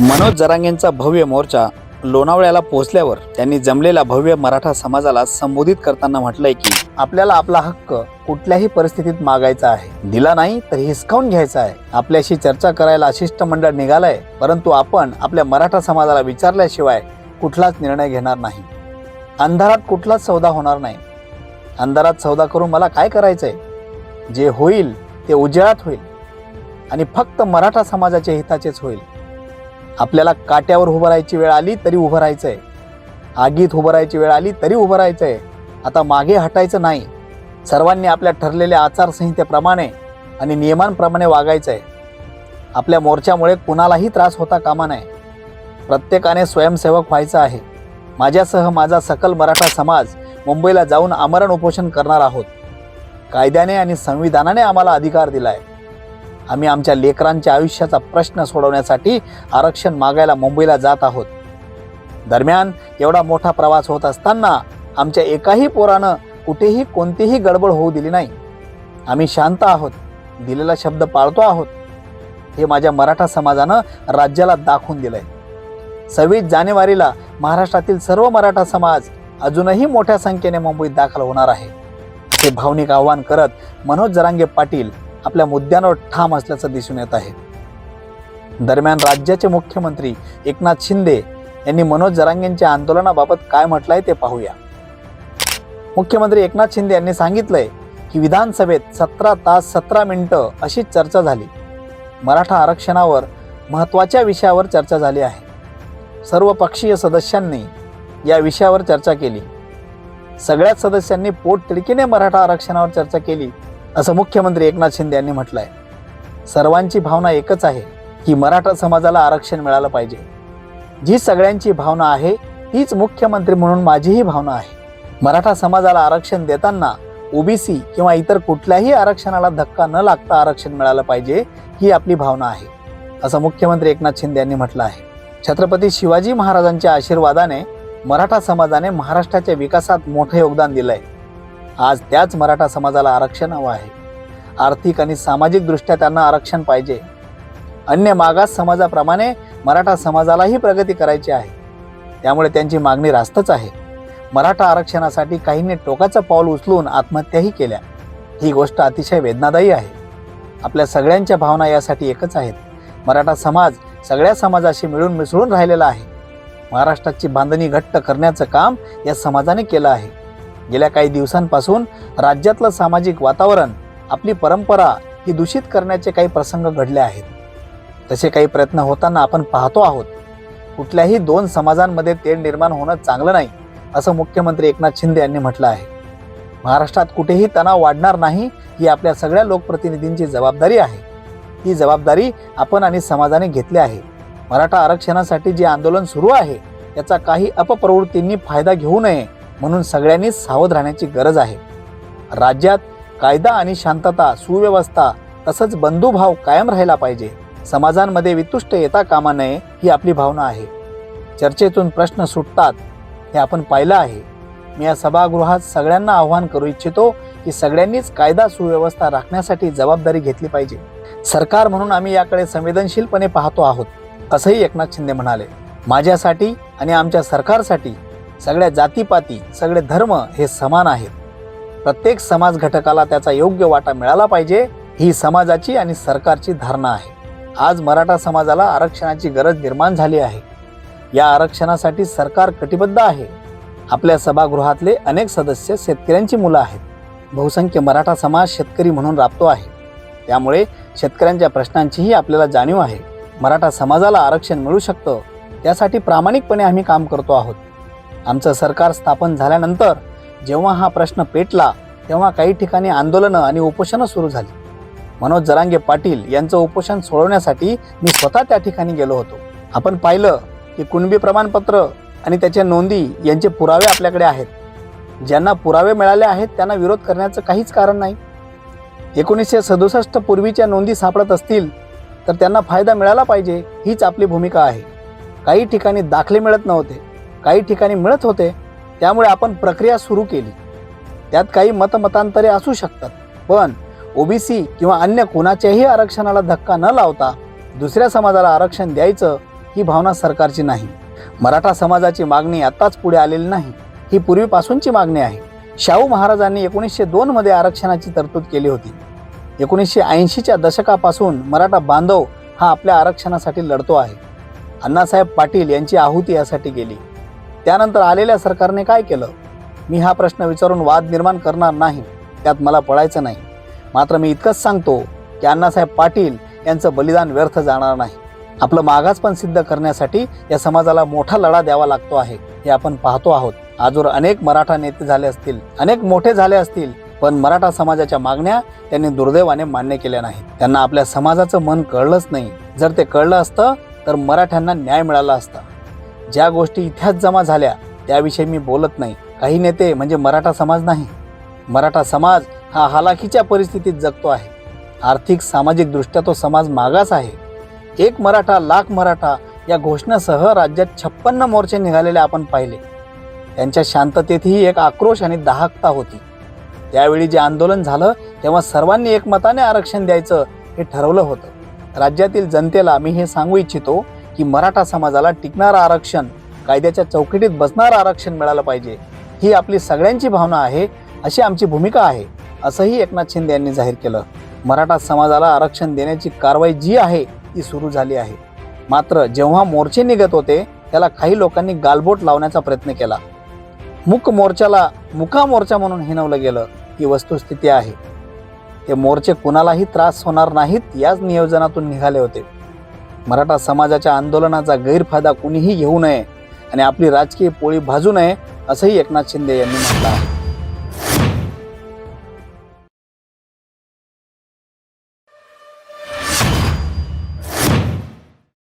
मनोज जरांगेंचा भव्य मोर्चा लोणावळ्याला पोहोचल्यावर त्यांनी जमलेल्या भव्य मराठा समाजाला संबोधित करताना म्हटलंय की आपल्याला आपला हक्क कुठल्याही परिस्थितीत मागायचा आहे. दिला नाही तर हिसकावून घ्यायचा आहे. आपल्याशी चर्चा करायला शिष्टमंडळ निघालंय परंतु आपण आपल्या मराठा समाजाला विचारल्याशिवाय कुठलाच निर्णय घेणार नाही. अंधारात कुठलाच सौदा होणार नाही. अंधारात सौदा करून मला काय करायचंय? जे होईल ते उजेळात होईल. आणि फक्त मराठा समाजाच्या हिताचेच होईल. आपल्याला काट्यावर उभं राहायची वेळ आली तरी उभं राहायचं आहे आगीत उभं राहायची वेळ आली तरी उभं राहायचं आहे आता मागे हटायचं नाही. सर्वांनी आपल्या ठरलेल्या आचारसंहितेप्रमाणे आणि नियमांप्रमाणे वागायचं आहे आपल्या मोर्चामुळे कुणालाही त्रास होता कामा नये. प्रत्येकाने स्वयंसेवक व्हायचं आहे. माझ्यासह माझा सकल मराठा समाज मुंबईला जाऊन आमरण उपोषण करणार आहोत. कायद्याने आणि संविधानाने आम्हाला अधिकार दिला आहे आम्ही आमच्या लेकरांच्या आयुष्याचा प्रश्न सोडवण्यासाठी आरक्षण मागायला मुंबईला जात आहोत. दरम्यान एवढा मोठा प्रवास होत असताना आमच्या एकाही पोरानं कुठेही कोणतीही गडबड होऊ दिली नाही. आम्ही शांत आहोत दिलेला शब्द पाळतो आहोत. हे माझ्या मराठा समाजानं राज्याला दाखवून दिलंय. सव्वीस जानेवारीला महाराष्ट्रातील सर्व मराठा समाज अजूनही मोठ्या संख्येने मुंबईत दाखल होणार आहे. हे भावनिक आव्हान करत मनोज जरांगे पाटील आपल्या मुद्द्यांवर ठाम असल्याचं दिसून येत आहे. दरम्यान राज्याचे मुख्यमंत्री एकनाथ शिंदे यांनी मनोज जरांगेंच्या आंदोलनाबाबत काय म्हटलंय ते पाहूया. मुख्यमंत्री एकनाथ शिंदे यांनी सांगितलंय की विधानसभेत सतरा तास सतरा मिनिटं अशी चर्चा झाली. मराठा आरक्षणावर महत्त्वाच्या विषयावर चर्चा झाली आहे. सर्व पक्षीय सदस्यांनी या विषयावर चर्चा केली. सगळ्याच सदस्यांनी पोटतिडकीने मराठा आरक्षणावर चर्चा केली. असं मुख्यमंत्री एकनाथ शिंदे यांनी म्हटलंय. सर्वांची भावना एकच आहे की मराठा समाजाला आरक्षण मिळालं पाहिजे. जी सगळ्यांची भावना आहे तीच मुख्यमंत्री म्हणून माझीही भावना आहे. मराठा समाजाला आरक्षण देताना ओबीसी किंवा इतर कुठल्याही आरक्षणाला धक्का न लागता आरक्षण मिळालं पाहिजे ही आपली भावना आहे असं मुख्यमंत्री एकनाथ शिंदे यांनी म्हटलं आहे. छत्रपती शिवाजी महाराजांच्या आशीर्वादाने मराठा समाजाने महाराष्ट्राच्या विकासात मोठं योगदान दिलंय. आज त्याच मराठा समाजाला आरक्षण हवं आहे. आर्थिक आणि सामाजिकदृष्ट्या त्यांना आरक्षण पाहिजे. अन्य मागास समाजाप्रमाणे मराठा समाजालाही प्रगती करायची आहे. त्यामुळे त्यांची मागणी रास्तच आहे. मराठा आरक्षणासाठी काहींनी टोकाचं पाऊल उचलून आत्महत्याही केल्या. ही गोष्ट अतिशय वेदनादायी आहे. आपल्या सगळ्यांच्या भावना यासाठी एकच आहेत. मराठा समाज सगळ्या समाजाशी मिळून मिसळून राहिलेला आहे. महाराष्ट्राची बांधणी घट्ट करण्याचं काम या समाजाने केलं आहे. गेल्या काही दिवसांपासून राज्यातलं सामाजिक वातावरण आपली परंपरा ही दूषित करण्याचे काही प्रसंग घडले आहेत. तसे काही प्रयत्न होताना आपण पाहतो आहोत. कुठल्याही दोन समाजांमध्ये तेढ निर्माण होणं चांगलं नाही असं मुख्यमंत्री एकनाथ शिंदे यांनी म्हटलं आहे. महाराष्ट्रात कुठेही तणाव वाढणार नाही ही आपल्या सगळ्या लोकप्रतिनिधींची जबाबदारी आहे. ही जबाबदारी आपण आणि समाजाने घेतली आहे. मराठा आरक्षणासाठी जे आंदोलन सुरू आहे त्याचा काही अपप्रवृत्तींनी फायदा घेऊ नये म्हणून सगळ्यांनी सावध राहण्याची गरज आहे. राज्यात कायदा आणि शांतता सुव्यवस्था तसंच बंधुभाव कायम राहिला पाहिजे. समाजांमध्ये वितुष्ट येता कामा नये ही आपली भावना आहे. चर्चेतून प्रश्न सुटतात हे आपण पाहिलं आहे. मी या सभागृहात सगळ्यांना आव्हान करू इच्छितो की सगळ्यांनीच कायदा सुव्यवस्था राखण्यासाठी जबाबदारी घेतली पाहिजे. सरकार म्हणून आम्ही याकडे संवेदनशीलपणे पाहतो आहोत असंही एकनाथ शिंदे म्हणाले. माझ्यासाठी आणि आमच्या सरकारसाठी सगळ्या जातीपाती सगळे धर्म हे समान आहेत. प्रत्येक समाज घटकाला त्याचा योग्य वाटा मिळाला पाहिजे ही समाजाची आणि सरकारची धारणा आहे. आज मराठा समाजाला आरक्षणाची गरज निर्माण झाली आहे. या आरक्षणासाठी सरकार कटिबद्ध आहे. आपल्या सभागृहातले अनेक सदस्य शेतकऱ्यांची मुलं आहेत. बहुसंख्य मराठा समाज शेतकरी म्हणून राबतो आहे. त्यामुळे शेतकऱ्यांच्या प्रश्नांचीही आपल्याला जाणीव आहे. मराठा समाजाला आरक्षण मिळू शकतं त्यासाठी प्रामाणिकपणे आम्ही काम करतो आहोत. आमचं सरकार स्थापन झाल्यानंतर जेव्हा हा प्रश्न पेटला तेव्हा काही ठिकाणी आंदोलनं आणि उपोषणं सुरू झाली. मनोज जरांगे पाटील यांचं उपोषण सोडवण्यासाठी मी स्वतः त्या ठिकाणी गेलो होतो. आपण पाहिलं की कुणबी प्रमाणपत्र आणि त्याच्या नोंदी यांचे पुरावे आपल्याकडे आहेत. ज्यांना पुरावे मिळाले आहेत त्यांना विरोध करण्याचं काहीच कारण नाही. एकोणीसशे सदुसष्ट पूर्वीच्या नोंदी सापडत असतील तर त्यांना फायदा मिळाला पाहिजे हीच आपली भूमिका आहे. काही ठिकाणी दाखले मिळत नव्हते काही ठिकाणी मिळत होते त्यामुळे आपण प्रक्रिया सुरू केली. त्यात काही मतमतांतरे असू शकतात पण ओबीसी किंवा अन्य कोणाच्याही आरक्षणाला धक्का न लावता दुसऱ्या समाजाला आरक्षण द्यायचं ही भावना सरकारची नाही. मराठा समाजाची मागणी आत्ताच पुढे आलेली नाही ही पूर्वीपासूनची मागणी आहे. शाहू महाराजांनी एकोणीसशे दोनमध्ये आरक्षणाची तरतूद केली होती. एकोणीसशे ऐंशीच्या दशकापासून मराठा बांधव हा आपल्या आरक्षणासाठी लढतो आहे. अण्णासाहेब पाटील यांची आहुती यासाठी गेली. त्यानंतर आलेल्या सरकारने काय केलं? मी हा प्रश्न विचारून वाद निर्माण करणार नाही. त्यात मला पळायचं नाही. मात्र मी इतकंच सांगतो की अण्णासाहेब पाटील यांचं बलिदान व्यर्थ जाणार नाही. आपलं मागासपण सिद्ध करण्यासाठी या समाजाला मोठा लढा द्यावा लागतो आहे. हे आपण पाहतो आहोत. आजवर अनेक मराठा नेते झाले असतील अनेक मोठे झाले असतील पण मराठा समाजाच्या मागण्या त्यांनी दुर्दैवाने मान्य केल्या नाहीत. त्यांना आपल्या समाजाचं मन कळलंच नाही. जर ते कळलं असतं तर मराठ्यांना न्याय मिळाला असता. ज्या गोष्टी इतिहास जमा झाल्या त्याविषयी मी बोलत नाही. काही नेते म्हणजे मराठा समाज नाही. मराठा समाज हा हालाखीच्या परिस्थितीत जगतो आहे. आर्थिक सामाजिकदृष्ट्या तो समाज मागास आहे. एक मराठा लाख मराठा या घोषणासह राज्यात छप्पन्न मोर्चे निघालेले आपण पाहिले. त्यांच्या शांततेतही एक आक्रोश आणि दाहकता होती. त्यावेळी जे आंदोलन झालं तेव्हा सर्वांनी एकमताने आरक्षण द्यायचं हे ठरवलं होतं. राज्यातील जनतेला मी हे सांगू इच्छितो की मराठा समाजाला टिकणारं आरक्षण कायद्याच्या चौकटीत बसणारं आरक्षण मिळालं पाहिजे. ही आपली सगळ्यांची भावना आहे अशी आमची भूमिका आहे असंही एकनाथ शिंदे यांनी जाहीर केलं. मराठा समाजाला आरक्षण देण्याची कारवाई जी आहे ती सुरू झाली आहे. मात्र जेव्हा मोर्चे निघत होते त्याला काही लोकांनी गालबोट लावण्याचा प्रयत्न केला. मुक मोर्चाला मुका मोर्चा म्हणून हिनवलं गेलं ही वस्तुस्थिती आहे. ते मोर्चे कुणालाही त्रास होणार नाहीत याच नियोजनातून निघाले होते. मराठा समाजाच्या आंदोलनाचा गैरफायदा कुणीही घेऊ नये आणि आपली राजकीय पोळी भाजू नये असंही एकनाथ शिंदे यांनी म्हटलं आहे.